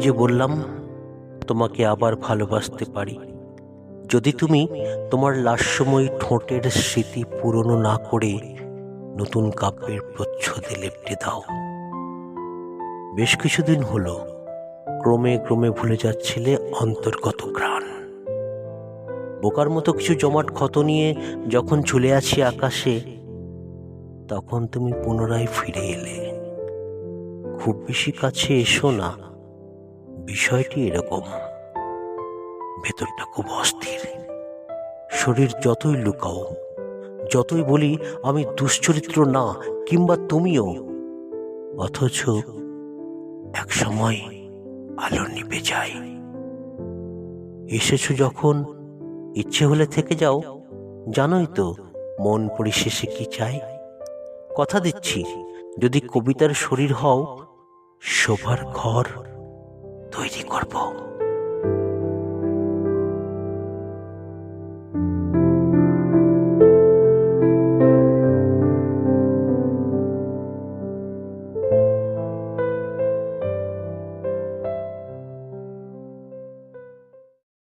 যে বললাম, তোমাকে আবার ভালোবাসতে পারি। যদি তুমি তোমার লাস্যময়ী ঠোঁটের স্মৃতি পুরনো না করে নতুন কাব্যের প্রচ্ছদে লেপটে দাও। বেশ কিছুদিন হলো, ক্রমে ক্রমে ভুলে যাচ্ছিলে অন্তর্গত ঘ্রাণ বোকার মতো কিছু জমাট ক্ষত নিয়ে যখন চলে আছি আকাশে, তখন তুমি পুনরায় ফিরে এলে। খুব বেশি কাছে এসো না। বিষয়টি এরকম। ভেতরটা খুব অস্থির। শরীর যতই লুকাও, যতই বলি আমি দুশ্চরিত্র না, কিংবা তুমিও, অথচ এক সময় আলো নিভে যায়। এসেছ যখন, ইচ্ছে হলে থেকে যাও। জানোই তো, মন পরিশেষে কি চাই কথা দিচ্ছি, যদি কবিতার শরীর হও, শোভার ঘর তৈরি করব।